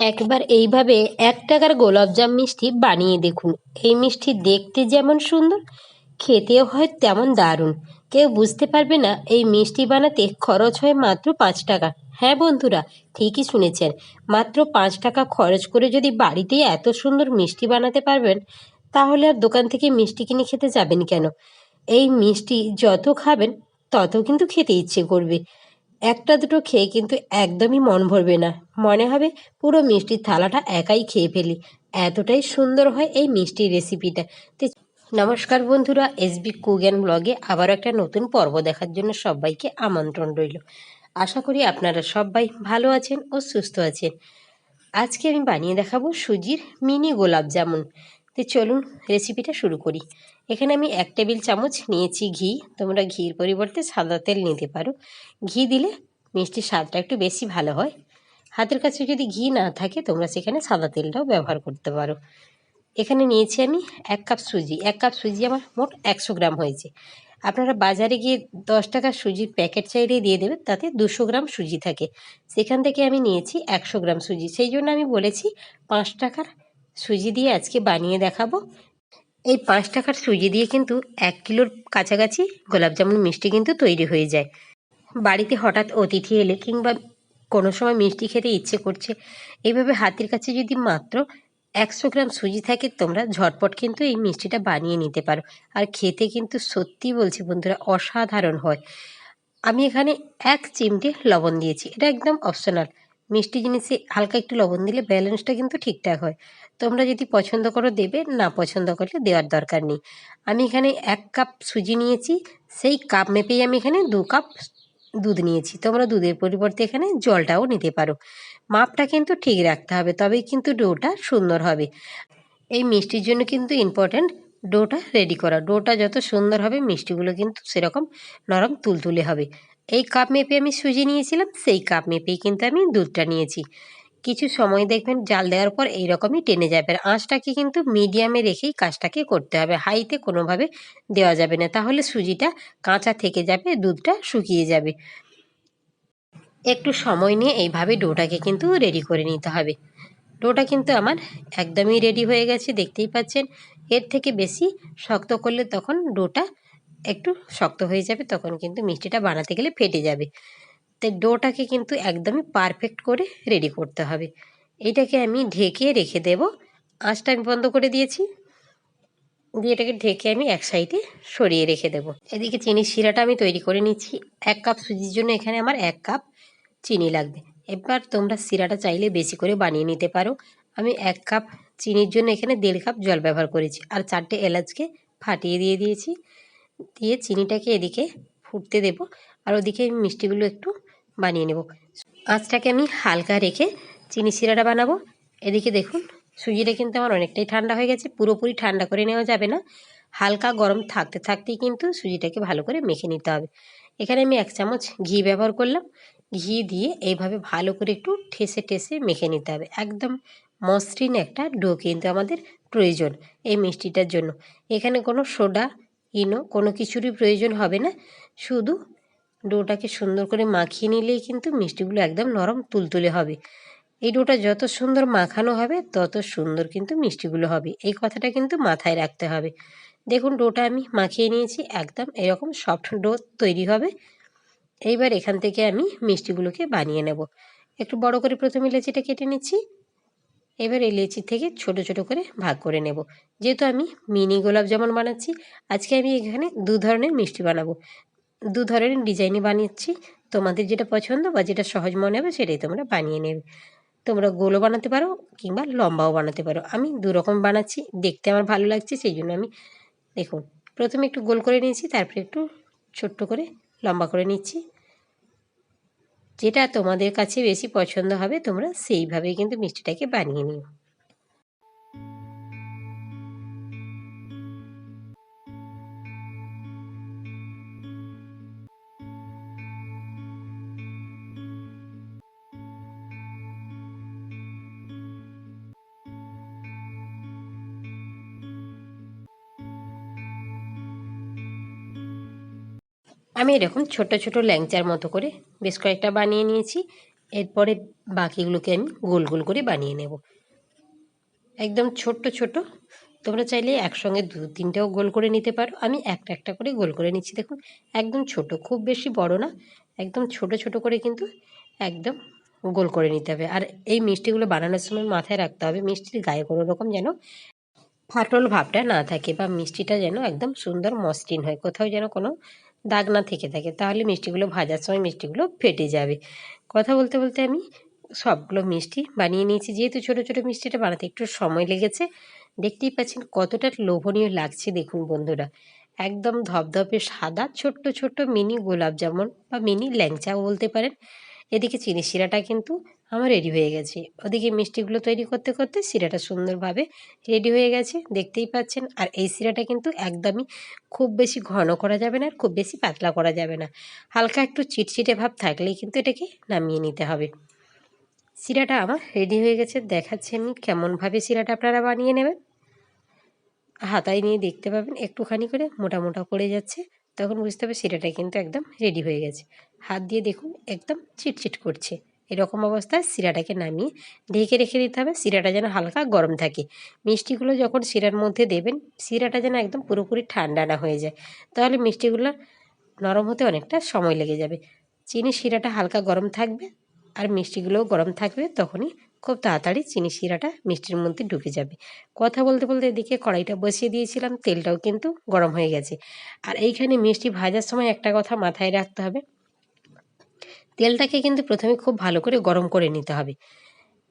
একবার এইভাবে এক টাকার গোলাপজাম মিষ্টি বানিয়ে দেখুন। এই মিষ্টি দেখতে যেমন সুন্দর, খেতেও হয় তেমন দারুণ। কেউ বুঝতে পারবে না এই মিষ্টি বানাতে খরচ হয় মাত্র পাঁচ টাকা। হ্যাঁ বন্ধুরা, ঠিকই শুনেছেন। মাত্র পাঁচ টাকা খরচ করে যদি বাড়িতেই এত সুন্দর মিষ্টি বানাতে পারবেন, তাহলে আর দোকান থেকে মিষ্টি কিনে খেতে যাবেন কেন? এই মিষ্টি যত খাবেন, তত কিন্তু খেতে ইচ্ছে করবে। একটা দুটো খেয়ে কিন্তু একদমই মন ভরবে না। মনে হবে পুরো মিষ্টির থালাটা একাই খেয়ে ফেলি। এতটাই সুন্দর হয় এই মিষ্টির রেসিপিটা নমস্কার বন্ধুরা এসবি কুক অ্যান্ড ব্লগে আবার একটা নতুন পর্ব দেখার জন্য সবাইকে আমন্ত্রণ রইল। আশা করি আপনারা সবাই ভালো আছেন ও সুস্থ আছেন। আজকে আমি বানিয়ে দেখাবো সুজির মিনি গোলাপ জামুন। তো চলুন রেসিপিটা শুরু করি। এখানে আমি এক টেবিল চামচ নিয়েছি ঘি। তোমরা ঘির পরিবর্তে সাদা তেল নিতে পারো। ঘি দিলে মিষ্টির স্বাদটা একটু বেশি ভালো হয়। হাতের কাছে যদি ঘি না থাকে, তোমরা সেখানে সাদা তেলটাও ব্যবহার করতে পারো। এখানে নিয়েছি আমি এক কাপ সুজি। এক কাপ সুজি আমার মোট একশো গ্রাম হয়েছে। আপনারা বাজারে গিয়ে দশ টাকার সুজির প্যাকেট চাইলেই দিয়ে দেবেন, তাতে দুশো গ্রাম সুজি থাকে। সেখান থেকে আমি নিয়েছি একশো গ্রাম সুজি। সেই জন্য আমি বলেছি পাঁচ টাকার সুজি দিয়ে আজকে বানিয়ে দেখাবো। এই পাঁচ টাকার সুজি দিয়ে কিন্তু এক কিলোর কাছাকাছি গোলাপ জামুন মিষ্টি কিন্তু তৈরি হয়ে যায়। বাড়িতে হঠাৎ অতিথি এলে কিংবা কোনো সময় মিষ্টি খেতে ইচ্ছে করছে এইভাবে হাতের কাছে যদি মাত্র একশো গ্রাম সুজি থাকে, তোমরা ঝটপট কিন্তু এই মিষ্টিটা বানিয়ে নিতে পারো। আর খেতে কিন্তু সত্যি বলছি বন্ধুরা, অসাধারণ হয়। আমি এখানে এক চিমটে লবণ দিয়েছি, এটা একদম অপশনাল মিষ্টি জিনিসে হালকা একটু লবণ দিলে ব্যালেন্সটা কিন্তু ঠিকঠাক হয়। তোমরা যদি পছন্দ করো দেবে, না পছন্দ করলে দেওয়ার দরকার নেই। আমি এখানে এক কাপ সুজি নিয়েছি, সেই কাপ মেপেই আমি এখানে দু কাপ দুধ নিয়েছি। তোমরা দুধের পরিবর্তে এখানে জলটাও নিতে পারো। মাপটা কিন্তু ঠিক রাখতে হবে, তবেই কিন্তু ডোটা সুন্দর হবে। এই মিষ্টির জন্য কিন্তু ইম্পর্ট্যান্ট ডোটা রেডি করা। ডোটা যত সুন্দর হবে, মিষ্টিগুলো কিন্তু সেরকম নরম তুলতুলে হবে। এই কাপ মেপে আমি সুজি নিয়েছিলাম, সেই কাপ মেপেই কিন্তু আমি দুধটা নিয়েছি। কিছু সময় দেখবেন জাল দেওয়ার পর এইরকমই টেনে যাবে। আর আঁচটাকে কিন্তু মিডিয়ামে রেখেই কাজটাকে করতে হবে। হাইতে কোনোভাবে দেওয়া যাবে না। তাহলে সুজিটা কাঁচা থেকে যাবে, দুধটা শুকিয়ে যাবে। একটু সময় নিয়ে এইভাবে ডোটাকে কিন্তু রেডি করে নিতে হবে। ডোটা কিন্তু আমার একদমই রেডি হয়ে গেছে, দেখতেই পাচ্ছেন। এর থেকে বেশি শক্ত করলে তখন ডোটা একটু শক্ত হয়ে যাবে, তখন কিন্তু মিষ্টিটা বানাতে গেলে ফেটে যাবে। তাই ডোটাকে কিন্তু একদমই পারফেক্ট করে রেডি করতে হবে। এটাকে আমি ঢেকে রেখে দেব। আঁচটা আমি বন্ধ করে দিয়েছি। দিয়ে এটাকে ঢেকে আমি এক সাইডে সরিয়ে রেখে দেব। এদিকে চিনির শিরাটা আমি তৈরি করে নিচ্ছি। এক কাপ সুজির জন্য এখানে আমার এক কাপ চিনি লাগবে। এবার তোমরা শিরাটা চাইলে বেশি করে বানিয়ে নিতে পারো। আমি এক কাপ চিনির জন্য এখানে দেড় কাপ জল ব্যবহার করেছি আর চারটে এলাচকে ফাটিয়ে দিয়ে দিয়েছি। দিয়ে চিনিটাকে এদিকে ফুটতে দেব। আর ওদিকে আমি মিষ্টিগুলো একটু বানিয়ে নেব। আঁচটাকে আমি হালকা রেখে চিনি শিরাটা বানাবো। এদিকে দেখুন, সুজিটা কিন্তু আমার অনেকটাই ঠান্ডা হয়ে গেছে, পুরোপুরি ঠান্ডা করে নেওয়া যাবে না। হালকা গরম থাকতে থাকতেই কিন্তু সুজিটাকে ভালো করে মেখে নিতে হবে। এখানে আমি এক চামচ ঘি ব্যবহার করলাম। ঘি দিয়ে এইভাবে ভালো করে একটু ঠেসে ঠেসে মেখে নিতে হবে। একদম মসৃণ একটা ডো কিন্তু আমাদের প্রয়োজন এই মিষ্টিটার জন্য। এখানে কোনো সোডা, ইনো কোনো কিছুরই প্রয়োজন হবে না। শুধু ডোটাকে সুন্দর করে মাখিয়ে নিলেই কিন্তু মিষ্টিগুলো একদম নরম তুলতুলে হবে। এই ডোটা যত সুন্দর মাখানো হবে, তত সুন্দর কিন্তু মিষ্টিগুলো হবে। এই কথাটা কিন্তু মাথায় রাখতে হবে। দেখুন, ডোটা আমি মাখিয়ে নিয়েছি, একদম এরকম সফট ডো তৈরি হবে। এইবার এখান থেকে আমি মিষ্টিগুলোকে বানিয়ে নেব। একটু বড় করে প্রথমে লেচিটা কেটে নিচ্ছি। এবার এই লেচি থেকে ছোট ছোট করে ভাগ করে নেব। যেহেতু আমি মিনি গোলাপ জামুন বানাচ্ছি, আজকে আমি এখানে দু ধরনের মিষ্টি বানাবো। দু ধরনের ডিজাইনে বানিয়েছি। তোমাদের যেটা পছন্দ বা যেটা সহজ মনে হবে সেটাই তোমরা বানিয়ে নেবে। তোমরা গোলও বানাতে পারো কিংবা লম্বাও বানাতে পারো। আমি দু রকম বানাচ্ছি, দেখতে আমার ভালো লাগছে, সেই জন্য আমি, দেখুন, প্রথমে একটু গোল করে নিয়েছি, তারপরে একটু ছোট্ট করে লম্বা করে নিচ্ছি। যেটা তোমাদের কাছে বেশি পছন্দ হবে, তোমরা সেইভাবেই কিন্তু মিষ্টিটাকে বানিয়ে নিও। আমি এরকম ছোট ছোট ল্যাংচার মতো করে বেশ কয়েকটা বানিয়ে নিয়েছি। এরপরে বাকিগুলোকে আমি গোল গোল করে বানিয়ে নেব। একদম ছোট্ট ছোট। তোমরা চাইলে একসঙ্গে দু তিনটেও গোল করে নিতে পারো। আমি একটা একটা করে গোল করে নিচ্ছি। দেখুন, একদম ছোট, খুব বেশি বড় না, একদম ছোট ছোট করে কিন্তু একদম গোল করে নিতে হবে। আর এই মিষ্টিগুলো বানানোর সময় মাথায় রাখতে হবে, মিষ্টির গায়ে কোনো রকম যেন ফাটল ভাবটা না থাকে বা মিষ্টিটা যেন একদম সুন্দর মসৃণ হয়, কোথাও যেন কোনো দাগ না থেকে থাকে, তাহলে মিষ্টিগুলো ভাজার সময় মিষ্টিগুলো ফেটে যাবে। কথা বলতে বলতে আমি সবগুলো মিষ্টি বানিয়ে নিয়েছি। যেহেতু ছোটো ছোটো মিষ্টিটা বানাতে একটু সময় লেগেছে, দেখতেই পাচ্ছেন কতটা লোভনীয় লাগছে দেখুন বন্ধুরা। একদম ধপধপে সাদা, ছোট্ট ছোট্ট মিনি গোলাপ জামুন বা মিনি ল্যাংচাও বলতে পারেন। এদিকে চিনি শিরাটা কিন্তু আমার রেডি হয়ে গেছে। ওদিকে মিষ্টিগুলো তৈরি করতে করতে শিরাটা সুন্দরভাবে রেডি হয়ে গেছে। দেখতেই পাচ্ছেন, আর এই শিরাটা কিন্তু একদমই খুব বেশি ঘন করা যাবে না আর খুব বেশি পাতলা করা যাবে না। হালকা একটু চিটচিটে ভাব থাকলেই কিন্তু এটাকে নামিয়ে নিতে হবে। শিরাটা আমার রেডি হয়ে গেছে। দেখাচ্ছি আমি কেমনভাবে শিরাটা আপনারা বানিয়ে নেবেন। হাতায় নিয়ে দেখতে পাবেন, একটুখানি করে মোটা মোটা পড়ে যাচ্ছে। তখন বুঝতে হবে শিরাটা কিন্তু একদম রেডি হয়ে গেছে। হাত দিয়ে দেখুন, একদম চিটচিট করছে। এরকম অবস্থায় শিরাটাকে নামিয়ে ঢেকে রেখে দিতে হবে। শিরাটা যেন হালকা গরম থাকে। মিষ্টিগুলো যখন শিরার মধ্যে দেবেন, শিরাটা যেন একদম পুরোপুরি ঠান্ডা না হয়ে যায়। তাহলে মিষ্টিগুলো নরম হতে অনেকটা সময় লেগে যাবে। চিনি শিরাটা হালকা গরম থাকবে আর মিষ্টিগুলোও গরম থাকবে তখনই খুব তাড়াতাড়ি চিনি শিরাটা মিষ্টির মধ্যে ঢুকে যাবে। কথা বলতে বলতে এদিকে কড়াইটা বসিয়ে দিয়েছিলাম, তেলটাও কিন্তু গরম হয়ে গেছে। আর এইখানে মিষ্টি ভাজার সময় একটা কথা মাথায় রাখতে হবে। তেলটাকে কিন্তু প্রথমে খুব ভালো করে গরম করে নিতে হবে।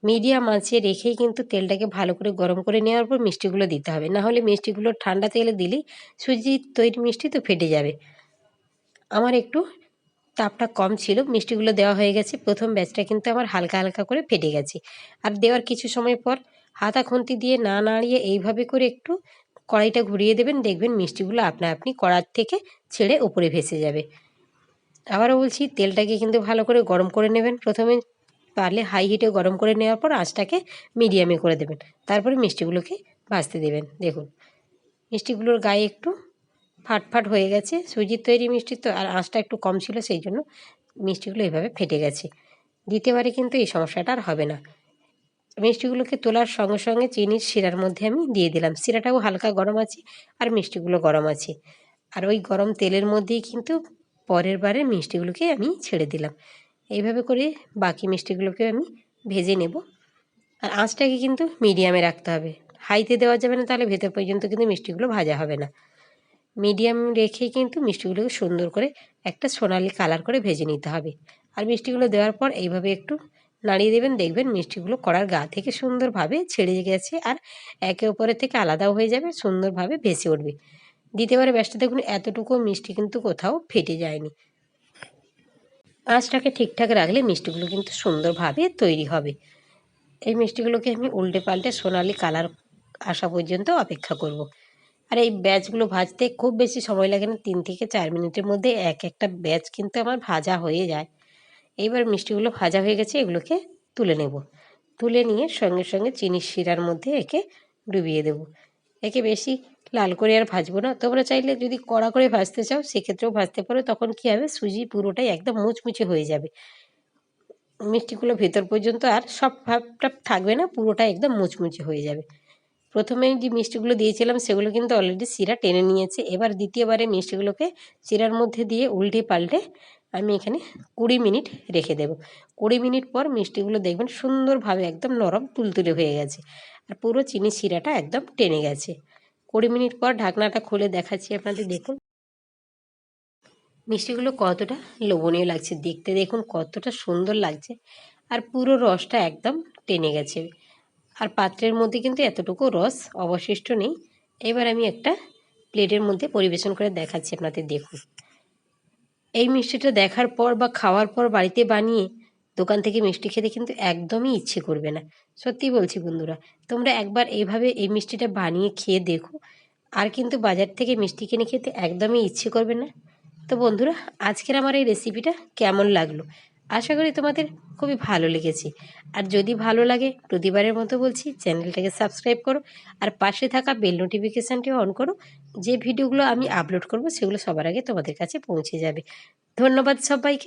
মিডিয়াম আঁচে রেখেই কিন্তু তেলটাকে ভালো করে গরম করে নেওয়ার পর মিষ্টিগুলো দিতে হবে। না হলে মিষ্টিগুলো ঠান্ডা তেলে দিলেই সুজির তৈরি মিষ্টি তো ফেটে যাবে। আমার একটু তাপটা কম ছিল, মিষ্টিগুলো দেওয়া হয়ে গেছে। প্রথম ব্যাচটা কিন্তু আমার হালকা হালকা করে ফেটে গেছে। আর দেওয়ার কিছু সময় পর হাতা খুন্তি দিয়ে না নাড়িয়ে এইভাবে করে একটু কড়াইটা ঘুরিয়ে দেবেন। দেখবেন মিষ্টিগুলো আপনা আপনি কড়ার থেকে ছেড়ে উপরে ভেসে যাবে। আবারও বলছি, তেলটাকে কিন্তু ভালো করে গরম করে নেবেন। প্রথমে পারলে হাই হিটে গরম করে নেওয়ার পর আঁচটাকে মিডিয়ামে করে দেবেন। তারপরে মিষ্টিগুলোকে ভাজতে দেবেন। দেখুন, মিষ্টিগুলোর গায়ে একটু ফাটফাট হয়ে গেছে। সুজির তৈরি মিষ্টি তো, আর আঁচটা একটু কম ছিল, সেই জন্য মিষ্টিগুলো এভাবে ফেটে গেছে। দ্বিতীয়বারে কিন্তু এই সমস্যাটা আর হবে না। মিষ্টিগুলোকে তোলার সঙ্গে সঙ্গে চিনির শিরার মধ্যে আমি দিয়ে দিলাম। শিরাটাও হালকা গরম আছে আর মিষ্টিগুলো গরম আছে। আর ওই গরম তেলের মধ্যেই কিন্তু পরের বারে মিষ্টিগুলোকে আমি ছেড়ে দিলাম। এইভাবে করে বাকি মিষ্টিগুলোকে আমি ভেজে নেব। আর আঁচটাকে কিন্তু মিডিয়ামে রাখতে হবে। হাইতে দেওয়া যাবে না, তাহলে ভেতর পর্যন্ত কিন্তু মিষ্টিগুলো ভাজা হবে না। মিডিয়াম রেখেই কিন্তু মিষ্টিগুলোকে সুন্দর করে একটা সোনালি কালার করে ভেজে নিতে হবে। আর মিষ্টিগুলো দেওয়ার পর এইভাবে একটু নাড়িয়ে দেবেন, দেখবেন মিষ্টিগুলো কড়ার গা থেকে সুন্দরভাবে ছেড়ে গেছে আর একে অপরের থেকে আলাদাও হয়ে যাবে, সুন্দরভাবে ভেসে উঠবে। দ্বিতীয়বারে ব্যাসটা দেখুন, এতটুকু মিষ্টি কিন্তু কোথাও ফেটে যায়নি। আঁচটাকে ঠিকঠাক রাখলে মিষ্টিগুলো কিন্তু সুন্দরভাবে তৈরি হবে। এই মিষ্টিগুলোকে আমি উল্টে পাল্টে সোনালি কালার আসা পর্যন্ত অপেক্ষা করব। আর এই ব্যাচগুলো ভাজতে খুব বেশি সময় লাগে না, তিন থেকে চার মিনিটের মধ্যে এক একটা ব্যাচ কিন্তু আমার ভাজা হয়ে যায়। এইবার মিষ্টিগুলো ভাজা হয়ে গেছে, এগুলোকে তুলে নেব। তুলে নিয়ে সঙ্গে সঙ্গে চিনির শিরার মধ্যে একে ডুবিয়ে দেব। একে বেশি লাল করে আর ভাজবো না। তোমরা চাইলে যদি কড়া করে ভাজতে চাও, সেক্ষেত্রেও ভাজতে পারো। তখন কী হবে? সুজি পুরোটাই একদম মুচমুচে হয়ে যাবে। মিষ্টিগুলো ভেতর পর্যন্ত আর সব ভাবটা থাকবে না, পুরোটা একদম মুচমুচে হয়ে যাবে। প্রথমে যে মিষ্টিগুলো দিয়েছিলাম, সেগুলো কিন্তু অলরেডি শিরা টেনে নিয়েছে। এবার দ্বিতীয়বারে মিষ্টিগুলোকে শিরার মধ্যে দিয়ে উল্টে পাল্টে আমি এখানে কুড়ি মিনিট রেখে দেব। কুড়ি মিনিট পর মিষ্টিগুলো দেখবেন সুন্দরভাবে একদম নরম তুলতুলে হয়ে গেছে। আর পুরো চিনি শিরাটা একদম টেনে গেছে। কুড়ি মিনিট পর ঢাকনাটা খুলে দেখাচ্ছি আপনাদের, দেখুন। মিষ্টিগুলো কতটা লোভনীয় লাগছে, দেখতে দেখুন কতটা সুন্দর লাগছে। আর পুরো রসটা একদম টেনে গেছে। আর পাত্রের মধ্যে কিন্তু এতটুকু রস অবশিষ্ট নেই। এবার আমি একটা প্লেটের মধ্যে পরিবেশন করে দেখাচ্ছি আপনাদের, দেখুন। এই মিষ্টিটা দেখার পর বা খাওয়ার পর বাড়িতে বানিয়ে দোকান থেকে মিষ্টি খেতে কিন্তু একদমই ইচ্ছে করবে না। সত্যি বলছি বন্ধুরা, তোমরা একবার এইভাবে এই মিষ্টিটা বানিয়ে খেয়ে দেখো। আর কিন্তু বাজার থেকে মিষ্টি কিনে খেতে একদমই ইচ্ছে করবে না। তো বন্ধুরা, আজকের আমার এই রেসিপিটা কেমন লাগল? আশা করি তোমাদের খুবই ভালো লেগেছে। আর যদি ভালো লাগে, প্রতিবারের মতো বলছি, চ্যানেলটাকে সাবস্ক্রাইব করো আর পাশে থাকা বেল নোটিফিকেশানটি অন করো। যে ভিডিওগুলো আমি আপলোড করব, সেগুলো সবার আগে তোমাদের কাছে পৌঁছে যাবে। ধন্যবাদ সবাইকে।